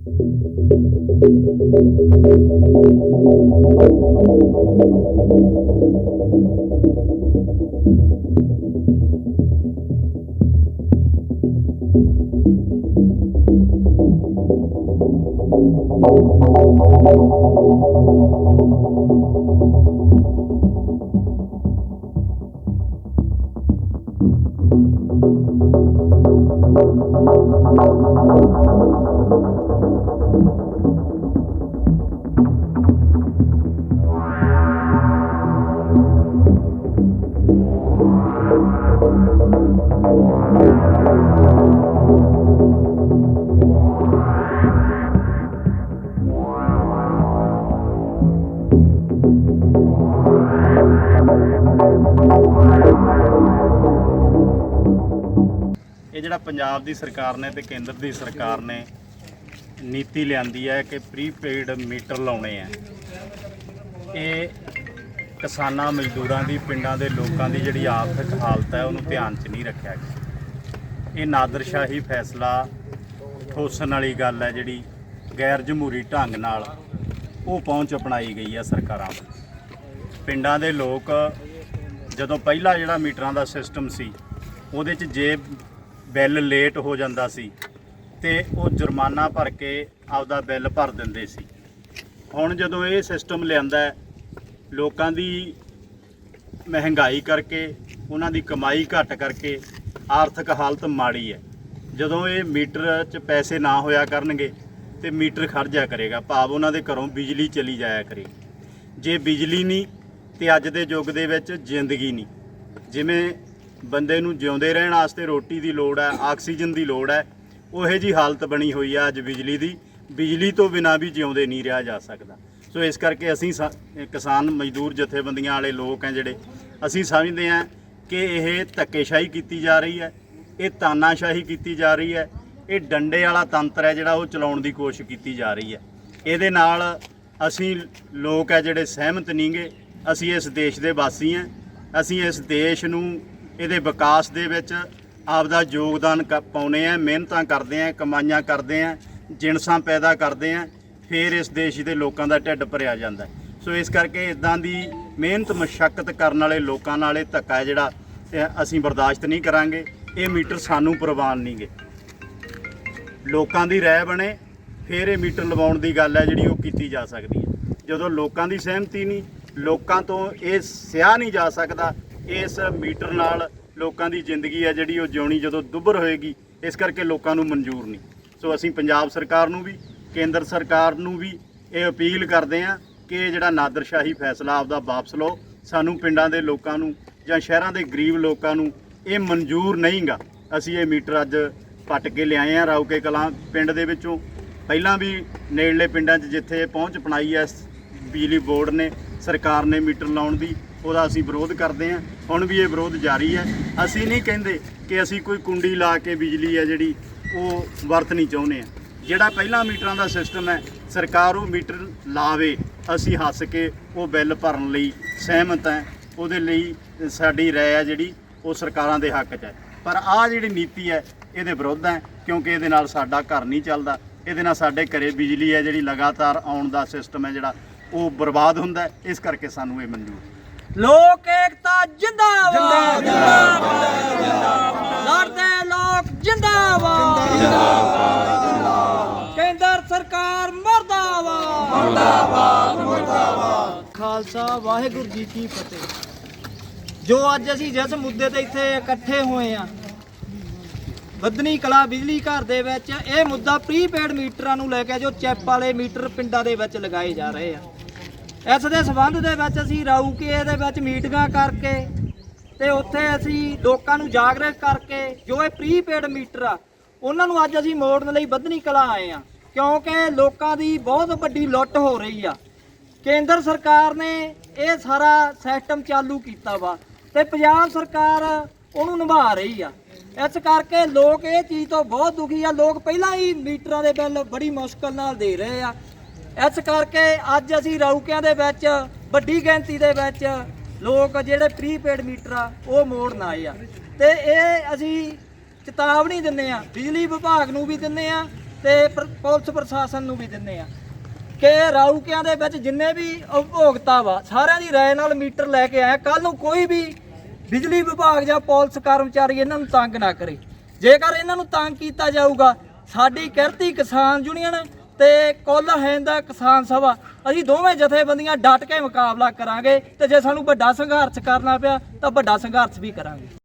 ਇਹ ਜਿਹੜਾ ਪੰਜਾਬ ਦੀ ਸਰਕਾਰ ਨੇ ਤੇ ਕੇਂਦਰ ਦੀ ਸਰਕਾਰ ਨੇ ਨੀਤੀ ਲਿਆਂਦੀ ਹੈ ਕਿ ਪ੍ਰੀਪੇਡ ਮੀਟਰ ਲਾਉਣੇ ਆ। ਇਹ ਕਿਸਾਨਾਂ, ਮਜ਼ਦੂਰਾਂ ਦੀ, ਪਿੰਡਾਂ ਦੇ ਲੋਕਾਂ ਦੀ ਜਿਹੜੀ ਆਰਥਿਕ ਹਾਲਤ ਹੈ, ਉਹਨੂੰ ਧਿਆਨ 'ਚ ਨਹੀਂ ਰੱਖਿਆ ਗਿਆ। ਇਹ ਨਾਦਰਸ਼ਾਹੀ ਫੈਸਲਾ ਠੋਸਣ ਵਾਲੀ ਗੱਲ ਹੈ ਜਿਹੜੀ ਗੈਰ ਜਮਹੂਰੀ ਢੰਗ ਨਾਲ ਉਹ ਪਹੁੰਚ ਅਪਣਾਈ ਗਈ ਹੈ ਸਰਕਾਰਾਂ ਪਿੰਡਾਂ ਦੇ ਲੋਕ ਜਦੋਂ ਪਹਿਲਾ ਜਿਹੜਾ ਮੀਟਰਾਂ ਦਾ ਸਿਸਟਮ ਸੀ, ਉਹਦੇ 'ਚ ਜੇ ਬਿੱਲ ਲੇਟ ਹੋ ਜਾਂਦਾ ਸੀ ਤੇ ਉਹ ਜੁਰਮਾਨਾ ਭਰ ਕੇ ਆਪਦਾ ਬਿੱਲ ਭਰ ਦਿੰਦੇ ਸੀ। ਹੁਣ ਜਦੋਂ ਇਹ ਸਿਸਟਮ ਲਿਆਂਦਾ ਲੋਕਾਂ ਦੀ ਮਹਿੰਗਾਈ ਕਰਕੇ, ਉਹਨਾਂ ਦੀ ਕਮਾਈ ਘੱਟ ਕਰਕੇ ਆਰਥਿਕ ਹਾਲਤ ਮਾੜੀ ਹੈ। ਜਦੋਂ ਇਹ ਮੀਟਰ 'ਚ ਪੈਸੇ ਨਾ ਹੋਇਆ ਕਰਨਗੇ ਤੇ ਮੀਟਰ ਖਰਜਿਆ ਕਰੇਗਾ। ਭਾਵ ਉਹਨਾਂ ਦੇ ਘਰੋਂ ਬਿਜਲੀ ਚਲੀ ਜਾਇਆ ਕਰੇ। ਜੇ ਬਿਜਲੀ ਨਹੀਂ ਤੇ ਅੱਜ ਦੇ ਯੁੱਗ ਦੇ ਵਿੱਚ ਜ਼ਿੰਦਗੀ ਨਹੀਂ। ਜਿਵੇਂ ਬੰਦੇ ਨੂੰ ਜਿਉਂਦੇ ਰਹਿਣ ਵਾਸਤੇ ਰੋਟੀ ਦੀ ਲੋੜ ਹੈ, ਆਕਸੀਜਨ ਦੀ ਲੋੜ ਹੈ, ਉਹੇ ਜੀ ਹਾਲਤ ਬਣੀ ਹੋਈ ਆ ਅੱਜ ਬਿਜਲੀ ਦੀ। ਬਿਜਲੀ ਤੋਂ ਬਿਨਾਂ ਵੀ ਜਿਉਂਦੇ ਨਹੀਂ ਰਿਹਾ ਜਾ ਸਕਦਾ। ਸੋ ਇਸ ਕਰਕੇ ਅਸੀਂ ਸਾ- ਕਿਸਾਨ ਮਜ਼ਦੂਰ ਜਥੇਬੰਦੀਆਂ ਵਾਲੇ ਲੋਕ ਆ ਜਿਹੜੇ, ਅਸੀਂ ਸਮਝਦੇ ਹਾਂ ਕਿ ਇਹ ਧੱਕੇਸ਼ਾਹੀ ਕੀਤੀ ਜਾ ਰਹੀ ਹੈ, ਇਹ ਤਾਨਾਸ਼ਾਹੀ ਕੀਤੀ ਜਾ ਰਹੀ ਹੈ, ਇਹ ਡੰਡੇ ਵਾਲਾ ਤੰਤਰ ਹੈ ਜਿਹੜਾ ਉਹ ਚਲਾਉਣ ਦੀ ਕੋਸ਼ਿਸ਼ ਕੀਤੀ ਜਾ ਰਹੀ ਹੈ। ਇਹਦੇ ਨਾਲ ਅਸੀਂ ਲੋਕ ਹੈ ਜਿਹੜੇ ਸਹਿਮਤ ਨਹੀਂਗੇ ਅਸੀਂ ਇਸ ਦੇਸ਼ ਦੇ ਵਾਸੀ ਹਾਂ, ਅਸੀਂ ਇਸ ਦੇਸ਼ ਨੂੰ ਇਹਦੇ ਵਿਕਾਸ ਦੇ ਵਿੱਚ ਆਪਦਾ ਯੋਗਦਾਨ ਕ- ਪਾਉਂਦੇ ਆ, ਮਿਹਨਤਾਂ ਕਰਦੇ ਆ, ਕਮਾਈਆਂ ਕਰਦੇ ਆ, ਜਿਣਸਾਂ ਪੈਦਾ ਕਰਦੇ ਆ, ਫਿਰ ਇਸ ਦੇਸ਼ ਦੇ ਲੋਕਾਂ ਦਾ ਢਿੱਡ ਭਰਿਆ ਜਾਂਦਾ ਸੋ ਇਸ ਕਰਕੇ ਇਦਾਂ ਦੀ ਮਿਹਨਤ, ਮਸ਼ੱਕਤ ਕਰਨ ਵਾਲੇ ਲੋਕਾਂ ਨਾਲ ਇਹ ਧੱਕਾ ਜਿਹੜਾ, ਇਹ ਅਸੀਂ ਬਰਦਾਸ਼ਤ ਨਹੀਂ ਕਰਾਂਗੇ, ਇਹ ਮੀਟਰ ਸਾਨੂੰ ਪ੍ਰਵਾਨ ਨਹੀਂਗੇ ਲੋਕਾਂ ਦੀ ਰਾਏ ਬਣੇ, ਫਿਰ ਇਹ ਮੀਟਰ ਲਵਾਉਣ ਦੀ ਗੱਲ ਹੈ ਜਿਹੜੀ ਉਹ ਕੀਤੀ ਜਾ ਸਕਦੀ ਹੈ। ਜਦੋਂ ਲੋਕਾਂ ਦੀ ਸਹਿਮਤੀ ਨਹੀਂ, ਲੋਕਾਂ ਤੋਂ ਇਹ ਸਿਆ ਨਹੀਂ ਜਾ ਸਕਦਾ ਇਸ ਮੀਟਰ ਨਾਲ ਲੋਕਾਂ ਦੀ ਜ਼ਿੰਦਗੀ ਹੈ ਜਿਹੜੀ ਉਹ ਜਿਉਣੀ ਜਦੋਂ ਦੁੱਭਰ ਹੋਏਗੀ, ਇਸ ਕਰਕੇ ਲੋਕਾਂ ਨੂੰ ਮਨਜ਼ੂਰ ਨਹੀਂ। ਸੋ ਅਸੀਂ ਪੰਜਾਬ ਸਰਕਾਰ ਨੂੰ ਵੀ, ਕੇਂਦਰ ਸਰਕਾਰ ਨੂੰ ਵੀ ਇਹ ਅਪੀਲ ਕਰਦੇ ਹਾਂ ਕਿ ਇਹ ਜਿਹੜਾ ਨਾਦਰਸ਼ਾਹੀ ਫੈਸਲਾ ਆਪਦਾ ਵਾਪਸ ਲਓ। ਸਾਨੂੰ ਪਿੰਡਾਂ ਦੇ ਲੋਕਾਂ ਨੂੰ ਜਾਂ ਸ਼ਹਿਰਾਂ ਦੇ ਗਰੀਬ ਲੋਕਾਂ ਨੂੰ ਇਹ ਮਨਜ਼ੂਰ ਨਹੀਂਗਾ। ਅਸੀਂ ਇਹ ਮੀਟਰ ਅੱਜ ਪੱਟ ਕੇ ਲਿਆਏ ਆ ਰਾਉਕੇ ਕਲਾਂ ਪਿੰਡ ਦੇ ਵਿੱਚੋਂ। ਪਹਿਲਾਂ ਵੀ ਨੇੜਲੇ ਪਿੰਡਾਂ 'ਚ ਜਿੱਥੇ ਇਹ ਪਹੁੰਚ ਪਣਾਈ ਐ ਬਿਜਲੀ ਬੋਰਡ ਨੇ, ਸਰਕਾਰ ਨੇ ਮੀਟਰ ਲਾਉਣ ਦੀ ਉਹਦਾ ਅਸੀਂ ਵਿਰੋਧ ਕਰਦੇ ਹਾਂ। ਹੁਣ ਵੀ ਇਹ ਵਿਰੋਧ ਜਾਰੀ ਹੈ। ਅਸੀਂ ਨਹੀਂ ਕਹਿੰਦੇ ਕਿ ਅਸੀਂ ਕੋਈ ਕੁੰਡੀ ਲਾ ਕੇ ਬਿਜਲੀ ਹੈ ਜਿਹੜੀ ਉਹ ਵਰਤਣੀ ਚਾਹੁੰਦੇ ਆ ਜਿਹੜਾ ਪਹਿਲਾਂ ਮੀਟਰਾਂ ਦਾ ਸਿਸਟਮ ਹੈ, ਸਰਕਾਰ ਉਹ ਮੀਟਰ ਲਾਵੇ, ਅਸੀਂ ਹੱਸ ਕੇ ਉਹ ਬਿੱਲ ਭਰਨ ਲਈ ਸਹਿਮਤ ਹੈ। ਉਹਦੇ ਲਈ ਸਾਡੀ ਰਾਏ ਹੈ ਜਿਹੜੀ, ਉਹ ਸਰਕਾਰਾਂ ਦੇ ਹੱਕ 'ਚ ਹੈ। ਪਰ ਆਹ ਜਿਹੜੀ ਨੀਤੀ ਹੈ, ਇਹਦੇ ਵਿਰੁੱਧ ਹੈ, ਕਿਉਂਕਿ ਇਹਦੇ ਨਾਲ ਸਾਡਾ ਘਰ ਨਹੀਂ ਚੱਲਦਾ। ਇਹਦੇ ਨਾਲ ਸਾਡੇ ਘਰੇ ਬਿਜਲੀ ਹੈ ਜਿਹੜੀ ਲਗਾਤਾਰ ਆਉਣ ਦਾ ਸਿਸਟਮ ਹੈ ਜਿਹੜਾ, ਉਹ ਬਰਬਾਦ ਹੁੰਦਾ ਇਸ ਕਰਕੇ ਸਾਨੂੰ ਇਹ ਮਨਜ਼ੂਰ ਲੋਕ ਏਕਤਾ ਜਿੰਦਾਬਾਦ। ਲੜਦੇ ਲੋਕ ਜਿੰਦਾਬਾਦ। ਕੇਂਦਰ ਸਰਕਾਰ ਮਰਦਾਬਾਦ। ਮਰਦਾਬਾਦ ਮਰਦਾਬਾਦ। ਖਾਲਸਾ ਵਾਹਿਗੁਰੂ ਜੀ ਕੀ ਫਤਿਹ। ਜੋ ਅੱਜ ਅਸੀਂ ਜਿਸ ਮੁੱਦੇ ਤੇ ਇੱਥੇ ਇਕੱਠੇ ਹੋਏ ਆ ਬੱਦਨੀ ਕਲਾ ਬਿਜਲੀ ਘਰ ਦੇ ਵਿੱਚ ਇਹ ਮੁੱਦਾ ਪ੍ਰੀਪੇਡ ਮੀਟਰਾਂ ਨੂੰ ਲੈ ਕੇ ਜੋ ਚੈਪ ਵਾਲੇ ਮੀਟਰ ਪਿੰਡਾਂ ਦੇ ਵਿੱਚ ਲਗਾਏ ਜਾ ਰਹੇ ਆ। ਇਸ ਦੇ ਸਬੰਧ ਦੇ ਵਿੱਚ ਅਸੀਂ ਰਾਊਕੇ ਦੇ ਵਿੱਚ ਮੀਟਿੰਗਾਂ ਕਰਕੇ ਤੇ ਉੱਥੇ ਅਸੀਂ ਲੋਕਾਂ ਨੂੰ ਜਾਗਰੂਕ ਕਰਕੇ ਜੋ ਇਹ ਪ੍ਰੀਪੇਡ ਮੀਟਰ ਆ, ਉਹਨਾਂ ਨੂੰ ਅੱਜ ਅਸੀਂ ਮੋੜਨ ਲਈ ਬੱਧਨੀ ਕਲਾ ਆਏ ਆ ਕਿਉਂਕਿ ਲੋਕਾਂ ਦੀ ਬਹੁਤ ਵੱਡੀ ਲੁੱਟ ਹੋ ਰਹੀ ਆ। ਕੇਂਦਰ ਸਰਕਾਰ ਨੇ ਇਹ ਸਾਰਾ ਸਿਸਟਮ ਚਾਲੂ ਕੀਤਾ ਵਾ ਤੇ ਪੰਜਾਬ ਸਰਕਾਰ ਉਹਨੂੰ ਨਿਭਾ ਰਹੀ ਆ। ਇਸ ਕਰਕੇ ਲੋਕ ਇਹ ਚੀਜ਼ ਤੋਂ ਬਹੁਤ ਦੁਖੀ ਆ। ਲੋਕ ਪਹਿਲਾਂ ਹੀ ਮੀਟਰਾਂ ਦੇ ਬਿੱਲ ਬੜੀ ਮੁਸ਼ਕਲ ਨਾਲ ਦੇ ਰਹੇ ਆ। ਇਸ ਕਰਕੇ ਅੱਜ ਅਸੀਂ ਰੌਕਿਆਂ ਦੇ ਵਿੱਚ, ਵੱਡੀ ਗਿਣਤੀ ਦੇ ਵਿੱਚ ਲੋਕ ਜਿਹੜੇ ਪ੍ਰੀਪੇਡ ਮੀਟਰ ਆ, ਉਹ ਮੋੜਨ ਆਏ ਆ। ਤੇ ਇਹ ਅਸੀਂ ਚੇਤਾਵਨੀ ਦਿੰਨੇ ਆ, ਬਿਜਲੀ ਵਿਭਾਗ ਨੂੰ ਵੀ ਦਿੰਨੇ ਆ ਤੇ ਪ੍ਰ- ਪੁਲਿਸ ਪ੍ਰਸ਼ਾਸਨ ਨੂੰ ਵੀ ਦਿੰਨੇ ਆ ਕਿ ਰਾਊਕਿਆਂ ਦੇ ਵਿੱਚ ਜਿੰਨੇ ਵੀ ਉਪਭੋਗਤਾ ਵਾ, ਸਾਰਿਆਂ ਦੀ ਰਾਏ ਨਾਲ ਮੀਟਰ ਲੈ ਕੇ ਆਇਆ। ਕੱਲ ਨੂੰ ਕੋਈ ਵੀ ਬਿਜਲੀ ਵਿਭਾਗ ਜਾਂ ਪੁਲਿਸ ਕਰਮਚਾਰੀ ਇਹਨਾਂ ਨੂੰ ਤੰਗ ਨਾ ਕਰੇ। ਜੇਕਰ ਇਹਨਾਂ ਨੂੰ ਤੰਗ ਕੀਤਾ ਜਾਊਗਾ, ਸਾਡੀ ਕਿਰਤੀ ਕਿਸਾਨ ਯੂਨੀਅਨ ਤੇ ਕੁੱਲ ਹੈਂਦ ਦਾ ਕਿਸਾਨ ਸਭਾ। ਅਸੀਂ ਦੋਵੇਂ ਜਥੇਬੰਦੀਆਂ ਡਟ ਕੇ ਮੁਕਾਬਲਾ ਕਰਾਂਗੇ ਤੇ ਜੇ ਸਾਨੂੰ ਵੱਡਾ ਸੰਘਰਸ਼ ਕਰਨਾ ਪਿਆ ਤਾਂ ਵੱਡਾ ਸੰਘਰਸ਼ ਵੀ ਕਰਾਂਗੇ।